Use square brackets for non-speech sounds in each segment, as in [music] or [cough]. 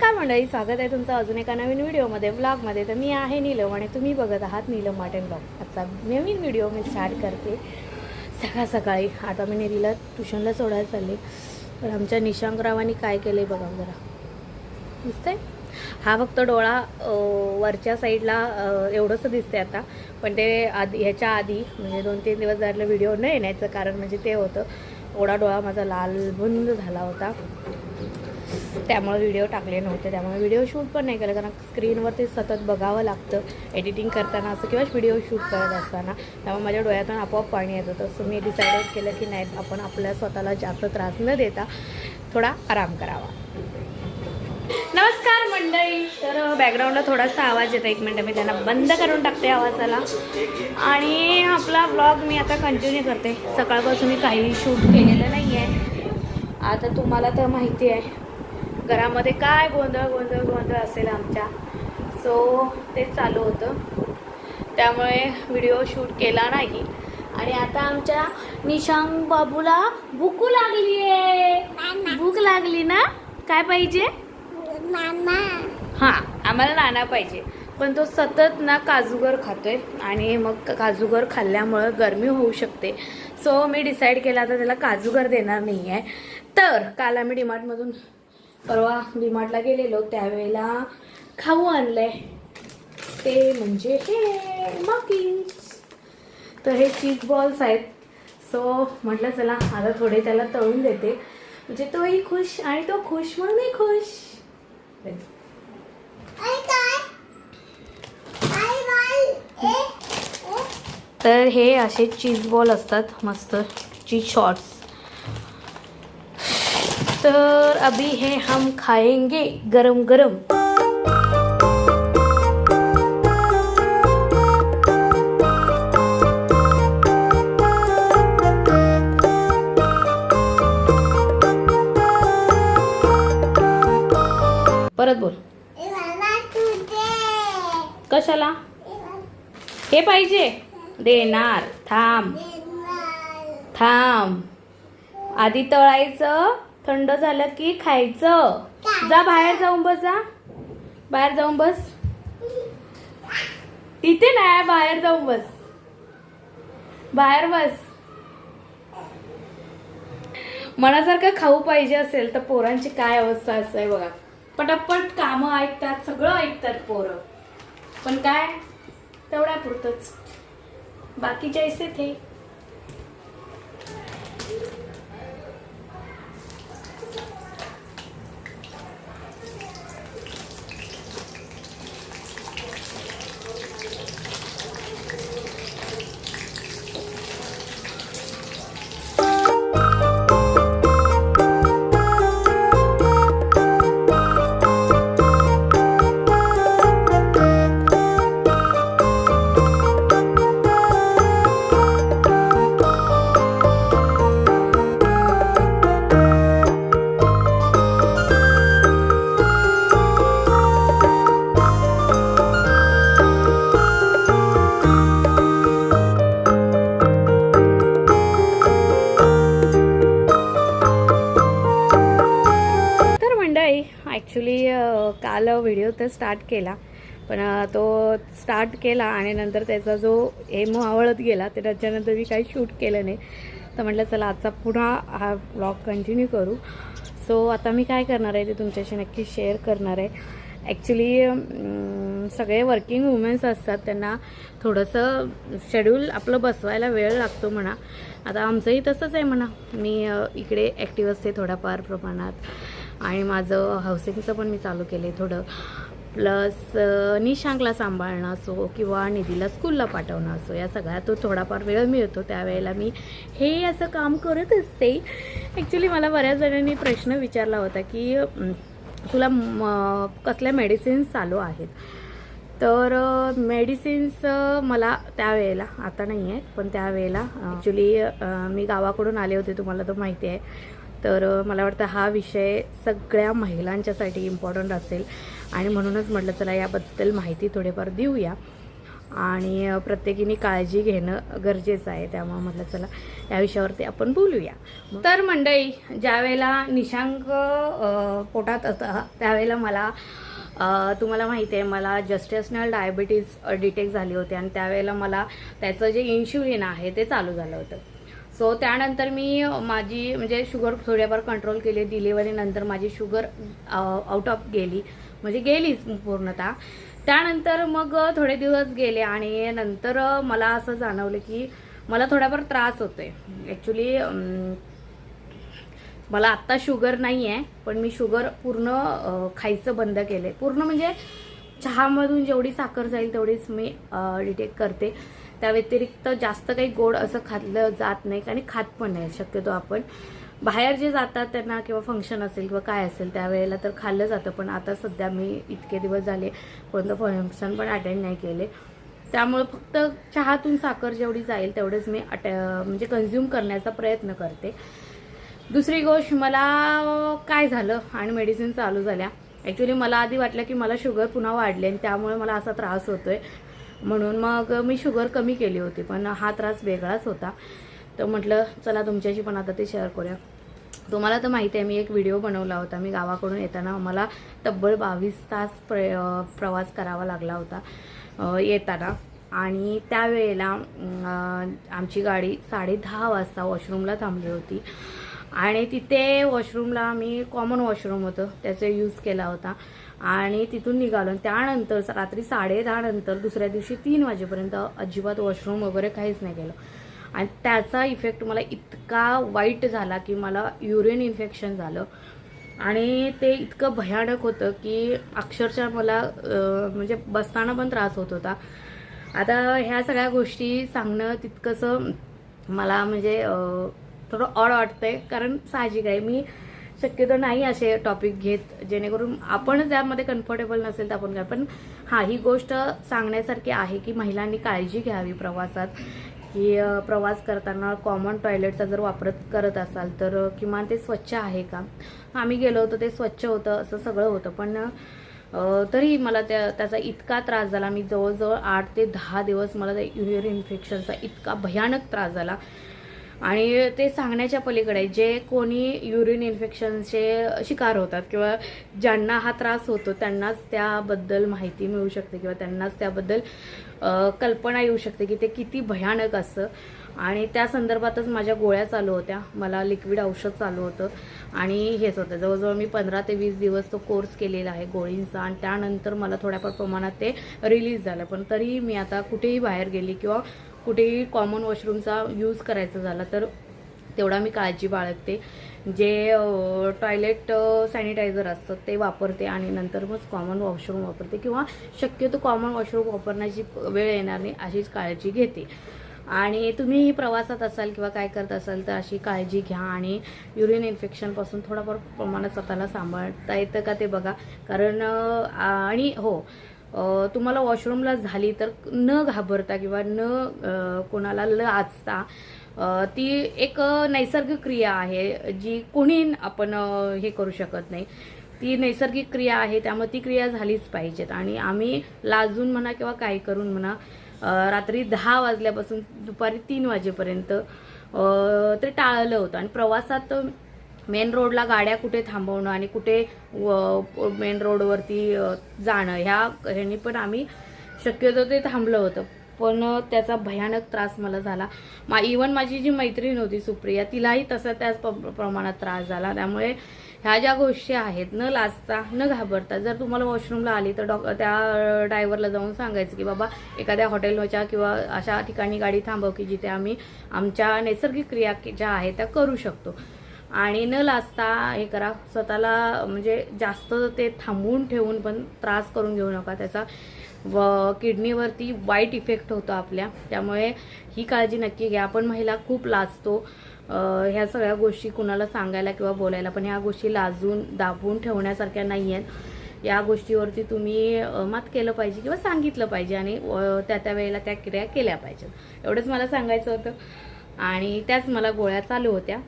नमस्कार मंडळी स्वागत आहे तुमचं अजून एका नवीन व्हिडिओमध्ये ब्लॉगमध्ये तर मी आहे नीलम आणि तुम्ही बघत आहात नीलम माटेन ब्लॉग आजचा नवीन व्हिडिओ मी स्टार्ट करते. सकाळ सकाळी आता मी निरीला ट्युशनला सोडायला चालले. पण आमच्या निशांकरावांनी काय केलं आहे बघा जरा. दिसतंय? हा फक्त डोळा वरच्या साईडला एवढंसं दिसतंय आता. पण ते आधी ह्याच्या आधी म्हणजे दोन तीन दिवस झालं व्हिडिओ न येण्याचं कारण म्हणजे ते होतं. ओढा डोळा माझा लालबुंद झाला होता. त्यामुळे व्हिडिओ टाकले नव्हते. त्यामुळे व्हिडिओ शूट पण नाही केलं. कारण स्क्रीनवर ते सतत बघावं लागतं. एडिटिंग करताना असं किंवा व्हिडिओ शूट करत असताना. त्यामुळे माझ्या डोळ्यातून आपोआप पाणी येत होतं. सो मी डिसाईड केलं की नाही आपण आपल्या स्वतःला जास्त त्रास न देता थोडा आराम करावा. नमस्कार मंडळी. तर बॅकग्राऊंडला थोडासा आवाज येतो एक मिनटं मी त्यांना बंद करून टाकते आवाजाला. आणि आपला ब्लॉग मी आता कंटिन्यू करते. सकाळपासून मी काही शूट केलेलं नाही आहे आता तुम्हाला तर माहिती आहे घरामध्ये काय गोंधळ गोंधळ गोंधळ असेल आमच्या? सो ते चालू होतं. त्यामुळे व्हिडिओ शूट केला नाही. आणि आता आमच्या निशांग बाबूला भूक लागली आहे. भूक लागली ना? काय पाहिजे? हां आम्हाला नाना पाहिजे. पण तो सतत ना काजूगर खातोय आणि मग काजूगर खाल्ल्यामुळं गरमी होऊ शकते. सो मी डिसाईड केला आता त्याला काजूगर देणार नाही आहे तर काल आम्ही डीमार्टमधून परवा डीमार्टला गेलेलो त्यावेळेला खाऊ आणलंय. ते म्हणजे हे मकीन्स तर हे चीज बॉल्स आहेत. सो म्हटलं चला आता थोडे त्याला तळून देते. म्हणजे तोही खुश आणि तो खुश म्हणून मी खुश तर हे असे चीज बॉल असतात मस्त. Cheese shorts. तर अभी हे हम खाएंगे गरम गरम। परत बोल। कशाला? हे पाहिजे। देणार थांब. थांब. आधी तळायचं थंड झालं की खायचं. जा बाहेर जाऊन बस जा. बाहेर जाऊन बस. इथे नाही बाहेर जाऊन बस. बाहेर बस. मनासारखं खाऊ पाहिजे असेल तर पोरांची काय अवस्था असते बघा. पटापट कामं ऐकतात सगळं ऐकतात पोरं. पण काय? तेवढ्या पुरतच इसे थे व्हिडिओ तर स्टार्ट केला. पण तो स्टार्ट केला आणि नंतर त्याचा जो एम आवळत गेला तर त्याच्यानंतर मी काही शूट केलं नाही. तर म्हटलं चला आजचा पुन्हा हा ब्लॉग कंटिन्यू करू. सो आता मी काय करणार आहे ते तुमच्याशी नक्की शेअर करणार आहे. ॲक्च्युली सगळे वर्किंग वुमेन्स असतात त्यांना थोडंसं शेड्यूल आपलं बसवायला वेळ लागतो म्हणा. आता आमचंही तसंच आहे म्हणा. मी इकडे ॲक्टिव्ह असते थोड्याफार प्रमाणात. आणि माझं हाऊसिंगचं पण मी चालू केलं आहे थोडं प्लस निशांकला सांभाळणं असो किंवा निधीला स्कूलला पाठवणं असो या सगळ्या तो थोडाफार वेळ मिळतो. त्यावेळेला मी हे असं काम करत असते. ॲक्च्युली मला बऱ्याच जणांनी प्रश्न विचारला होता की तुला म, कसल्या मेडिसिन्स चालू आहेत? तर मेडिसिन्स मला त्यावेळेला आता नाही आहेत पण त्यावेळेला ॲक्च्युली मी गावाकडून आले होते तुम्हाला तर माहिती आहे. तर मला वाटतं हा विषय सगळ्या महिलांच्यासाठी इम्पॉर्टंट असेल. आणि म्हणूनच म्हटलं चला याबद्दल माहिती थोडेफार देऊया. आणि प्रत्येकीने काळजी घेणं गरजेचं आहे. त्यामुळे म्हटलं चला या विषयावरती आपण बोलूया. तर मंडळी ज्यावेळेला निशांक पोटात होता त्यावेळेला मला तुम्हाला माहिती आहे मला जस्टेशनल डायबिटीज डिटेक्ट झाली होती. आणि त्यावेळेला मला त्याचं जे इन्शुलिन आहे ते चालू झालं होतं. सो त्यानंतर मी माझी म्हणजे शुगर थोड्याफार कंट्रोल केली डिलिव्हरीनंतर माझी शुगर आउट ऑफ गेली म्हणजे गेलीच पूर्णतः. त्यानंतर मग थोडे दिवस गेले आणि नंतर मला असं जाणवलं की मला थोडाफार त्रास होतोय. ॲक्च्युली मला आत्ता शुगर नाही आहे पण मी शुगर पूर्ण खायचं बंद केलं पूर्ण म्हणजे चहामधून जेवढी साखर जाईल तेवढीच मी डिटेक्ट करते. त्या व्यतिरिक्त जास्त काही गोड असं खाल्लं जात नाही आणि खात पण नाही. शक्यतो आपण बाहेर जे जातात त्यांना किंवा फंक्शन असेल किंवा काय असेल त्यावेळेला तर खाल्लं जातं. पण आता सध्या मी इतके दिवस झाले कोणतं फंक्शन पण अटेंड नाही केले. त्यामुळे फक्त चहातून साखर जेवढी जाईल तेवढेच मी अट म्हणजे कन्झ्युम करण्याचा प्रयत्न करते. दुसरी गोष्ट मला काय झालं आणि मेडिसिन चालू झाल्या. ॲक्च्युली मला आधी वाटलं की मला शुगर पुन्हा वाढले आणि त्यामुळे मला असा त्रास होतोय. म्हणून मग मी शुगर कमी केली होती पण हा त्रास वेगळाच होता. तर म्हटलं चला तुमच्याशी पण आता ते शेअर करूया. तुम्हाला तर माहिती आहे मी एक व्हिडिओ बनवला होता. मी गावाकडून येताना मला तब्बल बावीस तास प्र प्रवास करावा लागला होता येताना. आणि त्यावेळेला आमची गाडी साडे दहा वाजता वॉशरूमला थांबली होती. आणि तिथे वॉशरूमला आम्ही कॉमन वॉशरूम होतं त्याचा यूज केला होता. आणि तिथून निघालो. त्यानंतर रात्री साडे नंतर दुसऱ्या दिवशी तीन वाजेपर्यंत अजिबात वॉशरूम वगैरे काहीच नाही केलं आणि त्याचा इफेक्ट मला इतका वाईट झाला की मला युरिन इन्फेक्शन झालं. आणि ते इतकं भयानक होतं की अक्षरशः मला म्हणजे बसताना पण त्रास होत होता. आता ह्या सगळ्या गोष्टी सांगणं तितकंसं मला म्हणजे थोडं ऑड वाटतंय. कारण साहजिक आहे. मी शक्यतो नाही असे टॉपिक घेत. जेणेकरून आपण त्यामध्ये कम्फर्टेबल नसेल तर आपण काय. पण हा ही गोष्ट सांगण्यासारखी आहे की महिलांनी काळजी घ्यावी प्रवासात. की प्रवास करताना कॉमन टॉयलेटचा जर वापर करत असाल तर किमान ते स्वच्छ आहे का? आम्ही गेलो होतो ते स्वच्छ होतं असं सगळं होतं. पण तरी मला त्या त्याचा इतका त्रास झाला. मी जवळजवळ आठ ते दहा दिवस मला त्या युरियर इन्फेक्शनचा इतका भयानक त्रास झाला. आणि ते सांगण्याच्या पलीकडे जे कोणी युरिन इन्फेक्शनचे शिकार होतात किंवा ज्यांना हा त्रास होतो त्यांनाच त्याबद्दल माहिती मिळू शकते किंवा त्यांनाच त्याबद्दल कल्पना येऊ शकते की ते किती भयानक असतं आणि त्या संदर्भातच माझ्या गोळ्या चालू होत्या. मला लिक्विड औषध चालू होतं. आणि हेच होतं. जवळजवळ मी पंधरा ते वीस दिवस तो कोर्स केलेला आहे गोळींचा आणि त्यानंतर मला थोड्याफार प्रमाणात ते रिलीज झालं. पण तरीही मी आता कुठेही बाहेर गेली किंवा कुठेही कॉमन वॉशरूमचा यूज करायचा झाला तर तेवढा मी काळजी बाळगते. जे टॉयलेट सॅनिटायझर असतं ते वापरते आणि नंतर मग कॉमन वॉशरूम वापरते किंवा शक्यतो कॉमन वॉशरूम वापरण्याची वेळ येणार नाही अशीच काळजी घेते. आणि तुम्हीही प्रवासात असाल किंवा काय करत असाल तर अशी काळजी घ्या आणि युरिन इन्फेक्शनपासून थोडाफार प्रमाणात स्वतःला सांभाळता येतं का ते बघा. कारण आणि हो तुम्हाला वॉशरूमला झाली तर न घाबरता किंवा न कोणाला लाचता ती एक नैसर्गिक क्रिया आहे जी कोणी आपण हे करू शकत नाही. ती नैसर्गिक क्रिया आहे त्यामुळे ती क्रिया झालीच पाहिजेत. आणि आम्ही लाजून म्हणा किंवा काही करून म्हणा रात्री दहा वाजल्यापासून दुपारी तीन वाजेपर्यंत ते टाळलं होतं. आणि प्रवासात मेन रोडला गाड्या कुठे थांबवणं आणि कुठे मेन रोडवरती जाणं ह्या ह्यांनी पण आम्ही शक्यतो ते थांबलं होतं. पण त्याचा भयानक त्रास मला झाला. मा इवन माझी जी मैत्रीण होती सुप्रिया तिलाही तसा त्याच प्रमाणात त्रास झाला. त्यामुळे ह्या ज्या गोष्टी आहेत न लाजता न घाबरता जर तुम्हाला वॉशरूमला आली तर डॉ त्या ड्रायव्हरला जाऊन सांगायचं की बाबा एखाद्या हॉटेलच्या किंवा अशा ठिकाणी गाडी थांबव की जिथे आम्ही आमच्या नैसर्गिक क्रिया ज्या आहेत त्या करू शकतो. आणि न लाजता हे करा. स्वतःला म्हणजे जास्त ते थांबवून ठेवून पण त्रास करून घेऊ नका. त्याचा व किडनीवरती वाईट इफेक्ट होतो आपल्या. त्यामुळे ही काळजी नक्की घ्या. आपण महिला खूप लाजतो. ह्या सगळ्या गोष्टी कुणाला सांगायला किंवा बोलायला पण ह्या गोष्टी लाजून दाबून ठेवण्यासारख्या नाही आहेत या गोष्टीवरती तुम्ही मात केलं पाहिजे किंवा सांगितलं पाहिजे आणि त्या त्या वेळेला त्या क्रिया केल्या पाहिजेत. एवढंच मला सांगायचं होतं. आणि त्याच मला गोळ्या चालू होत्या.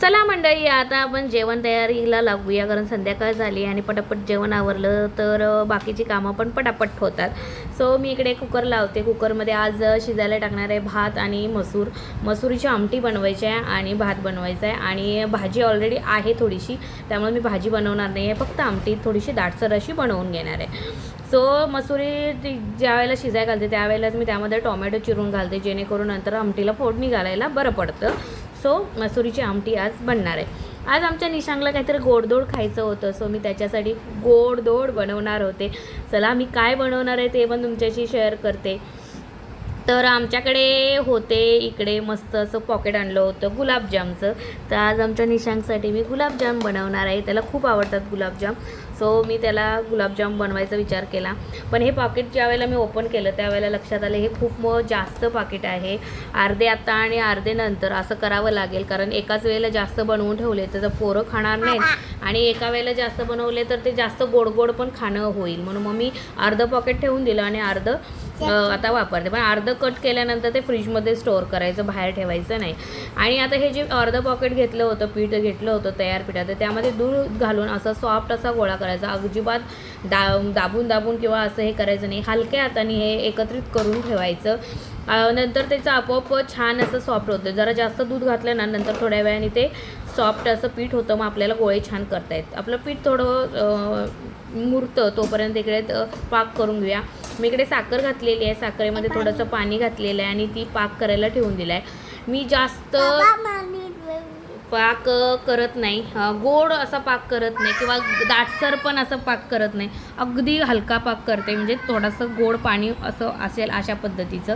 चला मंडळी आता आपण जेवण तयारीला लागूया कारण संध्याकाळ झाली आणि पटापट जेवण आवरलं तर बाकीची कामं पण पटापट होतात. सो मी इकडे कुकर लावते. कुकरमध्ये आज शिजायला टाकणार आहे भात आणि मसूर. मसुरीची आमटी बनवायची आहे आणि भात बनवायचा आहे. आणि भाजी ऑलरेडी आहे थोडीशी त्यामुळे मी भाजी बनवणार नाही आहे. फक्त आमटी थोडीशी दाटसर अशी बनवून घेणार आहे. सो मसुरी ती ज्या वेळेला शिजाय घालते त्यावेळेलाच मी त्यामध्ये टोमॅटो चिरून घालते जेणेकरून नंतर आमटीला फोडणी घालायला बरं पडतं. सो मसुरीची आमटी आज बनणार आहे. आज आमच्या निशांगला काहीतरी गोडधोड खायचं होतं सो मी त्याच्यासाठी गोडधोड बनवणार होते. चला मी काय बनवणार आहे ते पण तुमच्याशी शेअर करते. तर आमच्याकडे होते इकडे मस्त असं पॉकेट आणलं होतं गुलाबजामचं. तर आज आमच्या निशांकसाठी मी गुलाबजाम बनवणार आहे. त्याला खूप आवडतात गुलाबजाम. सो मी त्याला गुलाबजाम बनवायचा विचार केला. पण हे पाकिट ज्यावेळेला मी ओपन केलं त्यावेळेला लक्षात आलं हे खूप जास्त पाकिट आहे. अर्धे आता आणि अर्धे नंतर असं करावं लागेल कारण एकाच वेळेला जास्त बनवून ठेवले तर पोरं खाणार नाहीत आणि एका वेळेला जास्त बनवले तर ते जास्त गोड गोड पण खाणं होईल. म्हणून मग मी अर्धं पॉकेट ठेवून दिलं आणि अर्धं आता वापरते. पण अर्धं कट केल्यानंतर ते फ्रीजमध्ये स्टोअर करायचं बाहेर ठेवायचं नाही. आणि आता हे जे अर्धं पॉकेट घेतलं होतं पीठ घेतलं होतं तयार पिठाचं त्यामध्ये दूध घालून असं सॉफ्ट असा गोळा करायचा. अजिबात दा दाबून दाबून किंवा असं हे करायचं नाही. हलक्या हाताने हे एकत्रित करून ठेवायचं. नंतर त्याचं आपोआप छान असं सॉफ्ट होतं. जरा जास्त दूध घातलं ना नंतर थोड्या वेळाने ते सॉफ्ट असं पीठ होतं मग आपल्याला गोळे छान करता येत. आपलं पीठ थोडं मुरतं तोपर्यंत इकडे पाक करून घेऊया. मी इकडे साखर घातलेली आहे. साखरेमध्ये थोडंसं पाणी घातलेलं आहे आणि ती पाक करायला ठेवून दिला आहे मी जास्त पाक करत नाही. गोड असा पाक करत नाही किंवा दाटसर पण असं पाक करत नाही. अगदी हलका पाक करते. म्हणजे थोडंसं गोड पाणी असं असेल अशा पद्धतीचं.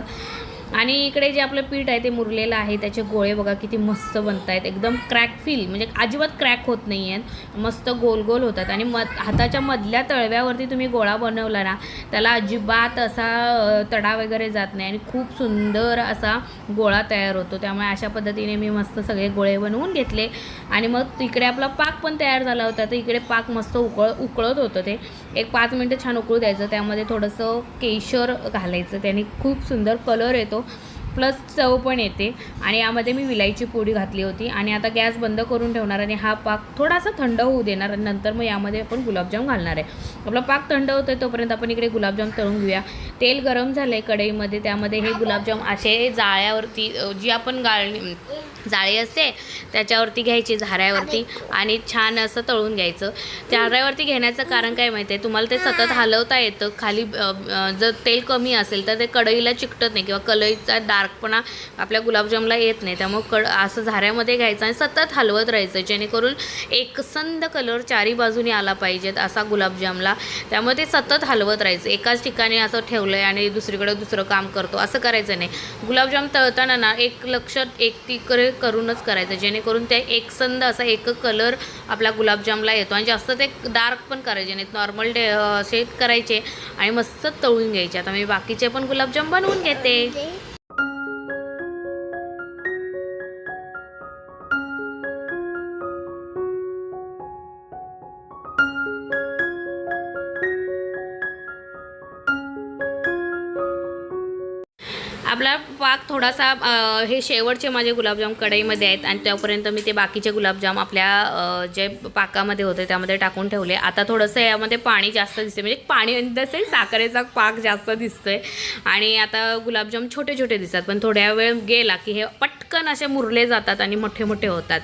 आणि इकडे जे आपलं पीठ आहे ते मुरलेलं आहे त्याचे गोळे बघा किती मस्त बनत आहेत एकदम क्रॅक फील म्हणजे अजिबात क्रॅक होत नाही आहेत मस्त गोल गोल होतात. आणि म हाताच्या मधल्या तळव्यावरती तुम्ही गोळा बनवला ना त्याला अजिबात असा तडा वगैरे जात नाही. आणि खूप सुंदर असा गोळा तयार होतो. त्यामुळे अशा पद्धतीने मी मस्त सगळे गोळे बनवून घेतले. आणि मग इकडे आपला पाक पण तयार झाला होता. तर इकडे पाक मस्त उकळ उकळत होतं ते. एक पाच मिनटं छान उकळू द्यायचं त्यामध्ये थोडंसं केशर घालायचं त्याने खूप सुंदर कलर येतो. प्लस चव पण येते. आणि यामध्ये मी विलायची पोडी घातली होती. आणि आता गॅस बंद करून ठेवणार आणि हा पाक थोडासा थंड होऊ देणार. आणि नंतर मग यामध्ये आपण गुलाबजाम घालणार आहे. आपला पाक थंड होतोय तोपर्यंत आपण इकडे गुलाबजाम तळून घेऊया. तेल गरम झालं आहे कढईमध्ये. त्यामध्ये हे गुलाबजाम असे जाळ्यावरती जी आपण गाळणी जाळी असते त्याच्यावरती घ्यायची झाऱ्यावरती. आणि छान असं तळून घ्यायचं. झाऱ्यावरती घेण्याचं कारण काय माहिती आहे तुम्हाला ते सतत हलवता येतं. खाली जर तेल कमी असेल तर ते कढईला चिकटत नाही किंवा कलईचा डाळ डार्कपणा आपल्या गुलाबजामला येत नाही. त्यामुळे कड असं झाऱ्यामध्ये घ्यायचं आणि सतत हलवत राहायचं जेणेकरून एकसंद कलर चारी बाजूनी आला पाहिजेत असा गुलाबजामला त्यामुळे ते सतत हलवत राहायचं. एकाच ठिकाणी असं ठेवलं आहे आणि दुसरीकडे दुसरं काम करतो. असं करायचं नाही. गुलाबजाम तळताना ना एक लक्ष एक तिकडे करूनच करायचं जेणेकरून ते एकसंद असा एक कलर आपला गुलाबजामला येतो. आणि जास्त ते डार्क पण करायचे नाहीत. नॉर्मल डे असे करायचे आणि मस्त तळून घ्यायचे. आता मी बाकीचे पण गुलाबजाम बनवून घेते. आपला पाक थोडासा हे शेवटचे माझे गुलाबजाम कढईमध्ये आहेत आणि त्यापर्यंत मी ते बाकीचे गुलाबजाम आपल्या जे पाकामध्ये होते त्यामध्ये टाकून ठेवले. आता थोडंसं यामध्ये पाणी जास्त दिसते म्हणजे पाणी तसे साखरेचा पाक जास्त दिसतोय. आणि आता गुलाबजाम छोटे छोटे दिसतात पण थोड्या वेळ गेला की हे पटकन असे मुरले जातात आणि मोठे मोठे होतात.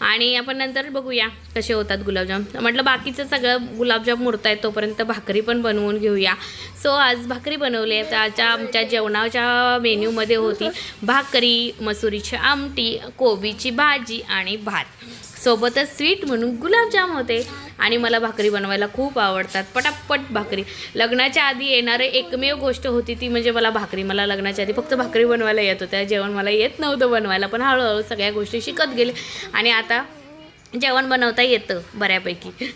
आणि आपण नंतर बघूया कसे होतात गुलाबजाम. म्हटलं बाकीचं सगळं गुलाबजाम मुरत आहेत तोपर्यंत भाकरी पण बनवून घेऊया. सो आज भाकरी बनवली आहे. त्याच्या आमच्या जेवणाच्या मेन्यूमध्ये होती भाकरी मसुरीची आमटी कोबीची भाजी आणि भात. सोबतच स्वीट म्हणून गुलाबजाम होते. आणि मला भाकरी बनवायला खूप आवडतात. पटापट भाकरी. लग्नाच्या आधी येणारे एकमेव गोष्ट होती ती म्हणजे मला भाकरी. मला लग्नाच्या आधी फक्त भाकरी बनवायला येत होत्या. जेवण मला येत नव्हतं बनवायला. पण हळूहळू सगळ्या गोष्टी शिकत गेले. आणि आता जेवण बनवता येतं बऱ्यापैकी. [laughs]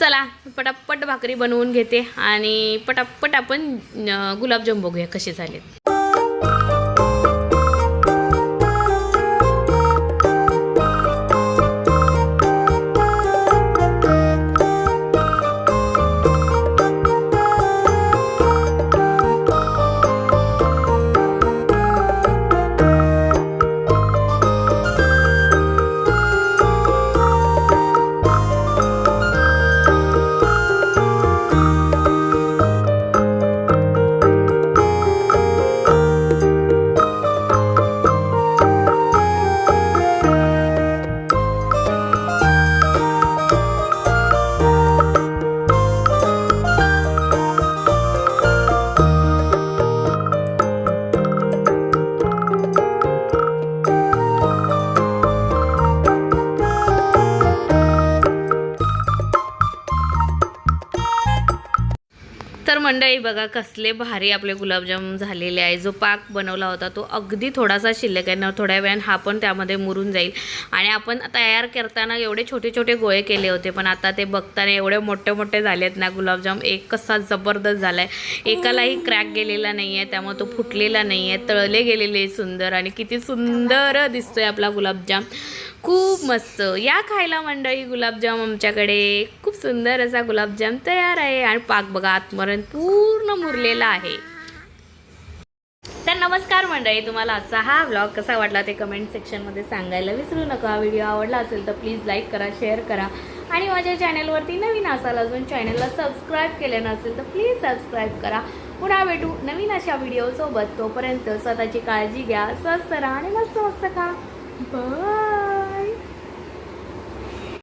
चला पटापट भाकरी बनवून घेते. आणि पटापट आपण गुलाबजाम बघूया कसे झालेत. मंडळी बघा कसले भारी आपले गुलाबजाम झालेले आहे. जो पाक बनवला होता तो अगदी थोडासा शिल्लक आहे. ना थोड्या वेळानं हा पण त्यामध्ये मुरून जाईल. आणि आपण तयार करताना एवढे छोटे छोटे गोळे केले होते पण आता ते बघताना एवढे मोठे मोठे झालेत ना गुलाबजाम. एक कसा जबरदस्त झाला आहे एकालाही क्रॅक गेलेला नाही आहे त्यामुळे तो फुटलेला नाही आहे तळले गेलेले आहे सुंदर आणि किती सुंदर दिसतोय आपला गुलाबजाम. खूप मस्त. या खायला मंडळी गुलाबजाम आमच्याकडे. खूप सुंदर असा गुलाबजाम तयार आहे आणि पाक बघा आत्मरण पूर्ण मुरलेला आहे. तर नमस्कार मंडळी तुम्हाला आजचा हा व्लॉग कसा वाटला ते कमेंट सेक्शनमध्ये सांगायला विसरू नका. हा व्हिडिओ आवडला असेल तर प्लीज लाईक करा शेअर करा. आणि माझ्या चॅनलवरती नवीन असाल अजून चॅनलला सबस्क्राईब केले नसेल तर प्लीज सबस्क्राईब करा. पुन्हा भेटू नवीन अशा व्हिडिओसोबत तोपर्यंत स्वतःची काळजी घ्या स्वस्त राहा आणि मस्त मस्त खा. बाय